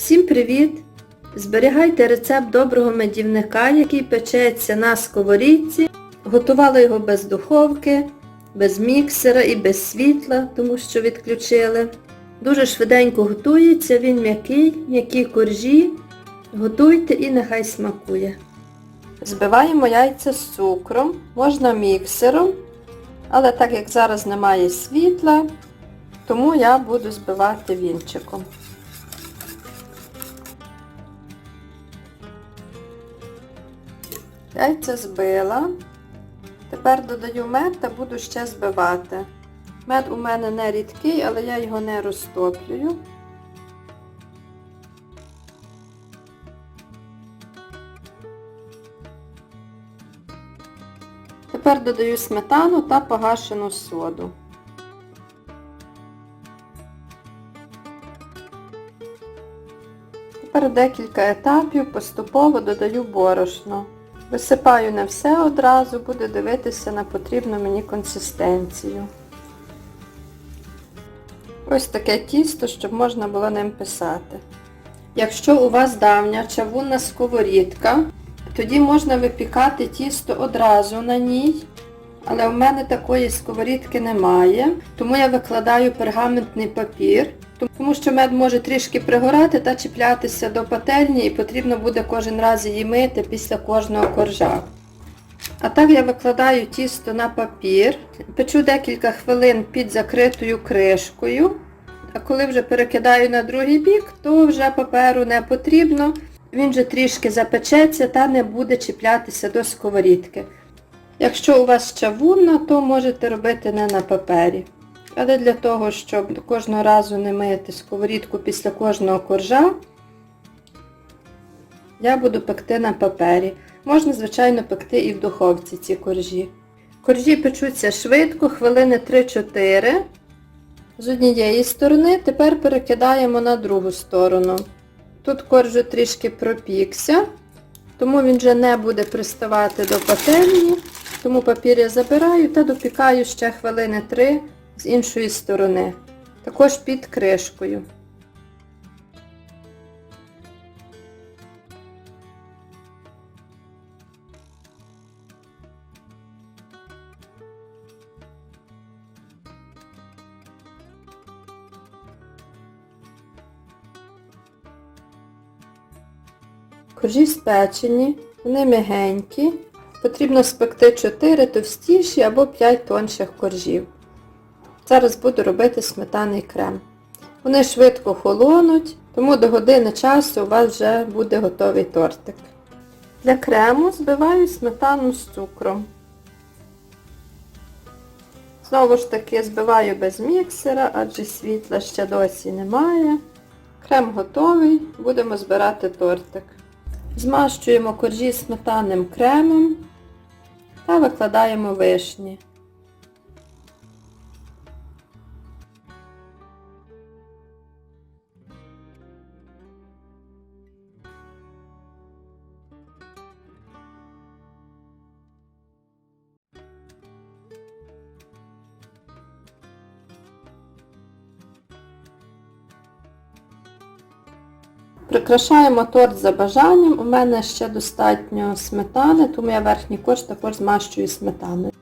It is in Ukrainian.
Всім привіт! Зберігайте рецепт доброго медівника, який печеться на сковорідці. Готувала його без духовки, без міксера і без світла, тому що відключили. Дуже швиденько готується, він м'який, м'які коржі. Готуйте і нехай смакує. Збиваємо яйця з цукром, можна міксером, але так як зараз немає світла, тому я буду збивати вінчиком. Яйця збила. Тепер додаю мед та буду ще збивати. Мед у мене не рідкий, але я його не розтоплюю. Тепер додаю сметану та погашену соду. Тепер декілька етапів поступово додаю борошно. Висипаю не все одразу, буду дивитися на потрібну мені консистенцію. Ось таке тісто, щоб можна було ним писати. Якщо у вас давня чавунна сковорідка, тоді можна випікати тісто одразу на ній. Але в мене такої сковорідки немає, тому я викладаю пергаментний папір, тому що мед може трішки пригорати та чіплятися до пательні і потрібно буде кожен раз її мити після кожного коржа. А так я викладаю тісто на папір, печу декілька хвилин під закритою кришкою, а коли вже перекидаю на другий бік, то вже паперу не потрібно, він вже трішки запечеться та не буде чіплятися до сковорідки. Якщо у вас чавунна, то можете робити не на папері. Але для того, щоб кожного разу не мити сковорідку після кожного коржа, я буду пекти на папері. Можна, звичайно, пекти і в духовці ці коржі. Коржі печуться швидко, хвилини 3-4. З однієї сторони, тепер перекидаємо на другу сторону. Тут корж трішки пропікся, тому він вже не буде приставати до пательні. Тому папір я забираю та допікаю ще хвилини 3 з іншої сторони. Також під кришкою. Коржі спечені, вони м'ягенькі. Потрібно спекти 4 товстіші або 5 тонших коржів. Зараз буду робити сметаний крем. Вони швидко холонуть, тому до години часу у вас вже буде готовий тортик. Для крему збиваю сметану з цукром. Знову ж таки збиваю без міксера, адже світла ще досі немає. Крем готовий, будемо збирати тортик. Змащуємо коржі сметанним кремом та викладаємо вишні. Прикрашаємо торт за бажанням. У мене ще достатньо сметани, тому я верхній корж також змащую сметаною.